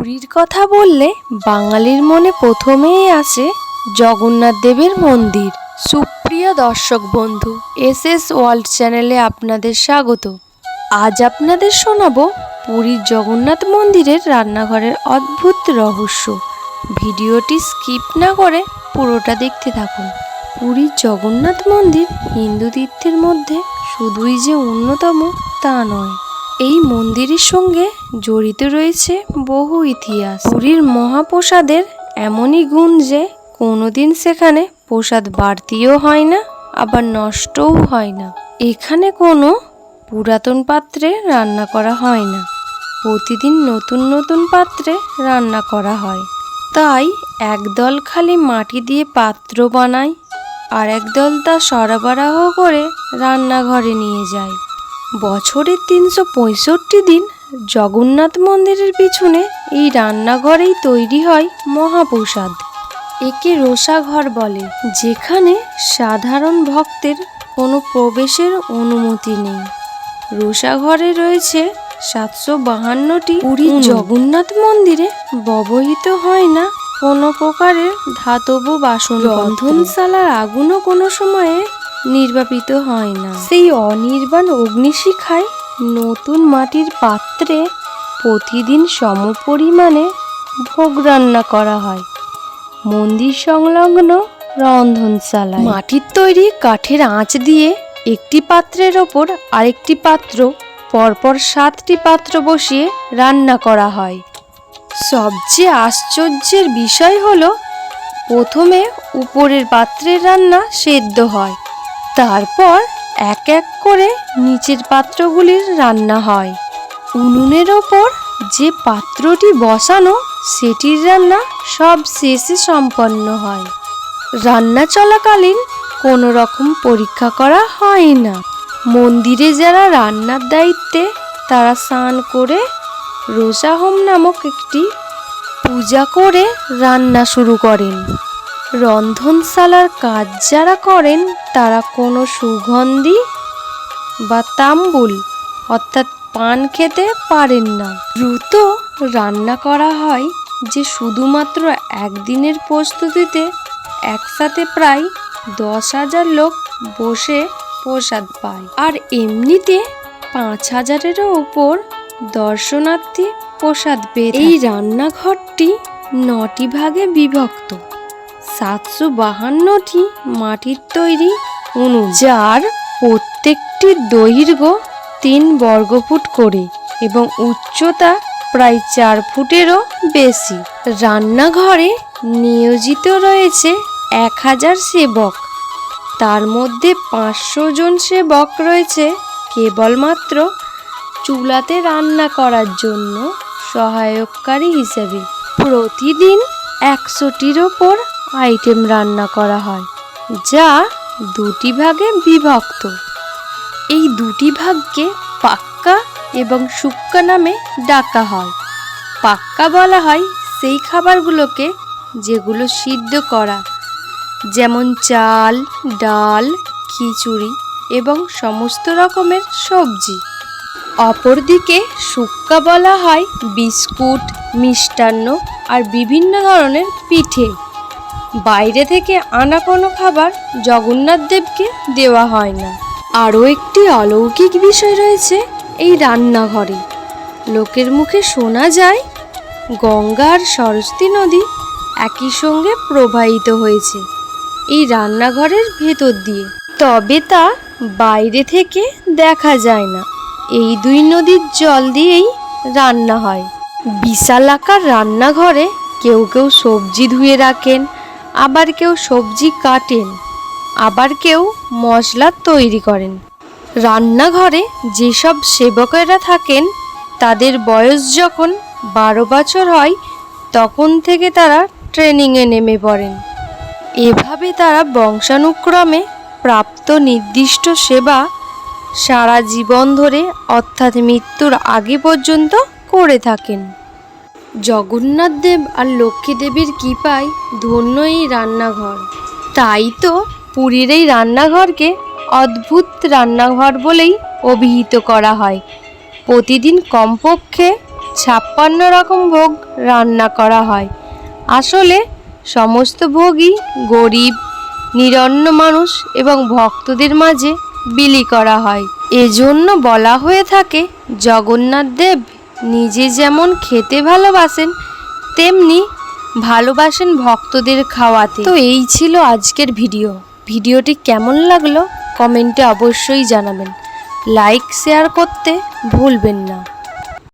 পুরীর কথা বললে বাঙালির মনে প্রথমেই আসে জগন্নাথ দেবের মন্দির। সুপ্রিয় দর্শক বন্ধু এস এস ওয়ার্ল্ড চ্যানেলে আপনাদের স্বাগত। আজ আপনাদের শোনাবো পুরীর জগন্নাথ মন্দিরের রান্নাঘরের অদ্ভুত রহস্য। ভিডিওটি স্কিপ না করে পুরোটা দেখতে থাকুন। পুরীর জগন্নাথ মন্দির হিন্দু তীর্থের মধ্যে শুধুই যে অন্যতম তা নয়। এই মন্দিরের সঙ্গে জড়িত রয়েছে বহু ইতিহাস। পুরীর মহাপ্রসাদের এমনই গুণ যে, কোনোদিন সেখানে প্রসাদ বাড়তিও হয় না, আবার নষ্টও হয় না। এখানে কোনো পুরাতন পাত্রে রান্না করা হয় না। প্রতিদিন নতুন নতুন পাত্রে রান্না করা হয়। তাই একদল খালি মাটি দিয়ে পাত্র বানায় আর একদল তা সরবরাহ করে রান্নাঘরে নিয়ে যায়। বছরের তিনশো পঁয়ষট্টি দিন জগন্নাথ মন্দিরের পিছনে এই রান্নাঘরেই তৈরি হয় মহাপ্রসাদ। একে রোষাঘর বলে যেখানে সাধারণ ভক্তের কোনো প্রবেশের অনুমতি নেই। রোষাঘরে রয়েছে সাতশো বাহান্নটি পুরীর জগন্নাথ মন্দিরে ব্যবহৃত হয় না কোনো প্রকারের ধাতব বাসন রন্ধনশালার আগুনও কোনো সময়ে নির্বাপিত হয় না। সেই অনির্বাণ অগ্নিশিখায় নতুন মাটির পাত্রে প্রতিদিন সমপরিমাণে ভোগ রান্না করা হয়। মন্দির সংলগ্ন রন্ধনশালায়। মাটির তৈরি কাঠের আঁচ দিয়ে একটি পাত্রের ওপর আরেকটি পাত্র, পরপর সাতটি পাত্র বসিয়ে রান্না করা হয়। সবচেয়ে আশ্চর্যের বিষয় হলো, প্রথমে উপরের পাত্রের রান্না সেদ্ধ হয়, তারপর এক এক করে নিচের পাত্রগুলির রান্না হয়। উনুনের ওপর যে পাত্রটি বসানো, সেটির রান্না সব শেষে সম্পন্ন হয়। রান্না চলাকালীন কোনো রকম পরীক্ষা করা হয় না। মন্দিরে যারা রান্নার দায়িত্বে, তারা স্নান করে রোসাহোম নামক একটি পূজা করে রান্না শুরু করেন। রন্ধনশালার কাজ যারা করেন, তারা কোনো সুগন্ধি বা তাম্বুল, অর্থাৎ পান খেতে পারেন না। দ্রুত রান্না করা হয় যে শুধুমাত্র একদিনের প্রস্তুতিতে একসাথে প্রায় দশ হাজার লোক বসে প্রসাদ পায়। আর এমনিতে পাঁচ হাজারেরও ওপর দর্শনার্থী প্রসাদ পেয়ে এই রান্নাঘরটি নটি ভাগে বিভক্ত। সাতশো বাহান্নটি মাটির তৈরি উনুন যার প্রত্যেকটি দৈর্ঘ্য তিন বর্গফুট করে এবং উচ্চতা প্রায় চার ফুটেরও বেশি। রান্নাঘরে নিয়োজিত রয়েছে এক হাজার সেবক। তার মধ্যে পাঁচশো জন সেবক রয়েছে কেবলমাত্র চুলাতে রান্না করার জন্য সহায়ককারী হিসেবে। প্রতিদিন একশোটির ওপর আইটেম রান্না করা হয়, যা দুটি ভাগে বিভক্ত। এই দুটি ভাগকে পাক্কা এবং শুক্কা নামে ডাকা হয়। পাক্কা বলা হয় সেই খাবারগুলোকে যেগুলো সিদ্ধ করা, যেমন চাল, ডাল, খিচুড়ি এবং সমস্ত রকমের সবজি। অপরদিকে শুক্কা বলা হয় বিস্কুট, মিষ্টান্ন আর বিভিন্ন ধরনের পিঠে। বাইরে থেকে আনা কোনো খাবার জগন্নাথ দেবকে দেওয়া হয় না। আরও একটি অলৌকিক বিষয় রয়েছে এই রান্নাঘরে। লোকের মুখে শোনা যায়, গঙ্গা আর সরস্বতী নদী একই সঙ্গে প্রবাহিত হয়েছে এই রান্নাঘরের ভেতর দিয়ে। তবে তা বাইরে থেকে দেখা যায় না। এই দুই নদীর জল দিয়েই রান্না হয়। বিশাল আকার রান্নাঘরে কেউ কেউ সবজি ধুয়ে রাখেন আবার কেউ সবজি কাটেন, আবার কেউ মশলা তৈরি করেন। রান্নাঘরে যেসব সেবকেরা থাকেন, তাদের বয়স যখন বারো বছর হয়, তখন থেকে তারা ট্রেনিংয়ে নেমে পড়েন। এভাবে তারা বংশানুক্রমে প্রাপ্ত নির্দিষ্ট সেবা সারা জীবন ধরে, অর্থাৎ মৃত্যুর আগে পর্যন্ত করে থাকেন। জগন্নাথ দেব আর লক্ষ্মী দেবীর কৃপায় ধন্য এই রান্নাঘর। তাই তো পুরীর এই রান্নাঘরকে অদ্ভুত রান্নাঘর বলেই অভিহিত করা হয়। প্রতিদিন কমপক্ষে ছাপ্পান্ন রকম ভোগ রান্না করা হয়। আসলে সমস্ত ভোগই গরিব, নিরন্ন মানুষ এবং ভক্তদের মাঝে বিলি করা হয়। এজন্য বলা হয়ে থাকে জগন্নাথ দেব নিজে যেমন খেতে ভালোবাসেন, তেমনি ভালোবাসেন ভক্তদের খাওয়াতে। তো এই ছিল আজকের ভিডিও। ভিডিওটি কেমন লাগল কমেন্টে অবশ্যই জানাবেন। লাইক, শেয়ার করতে ভুলবেন না।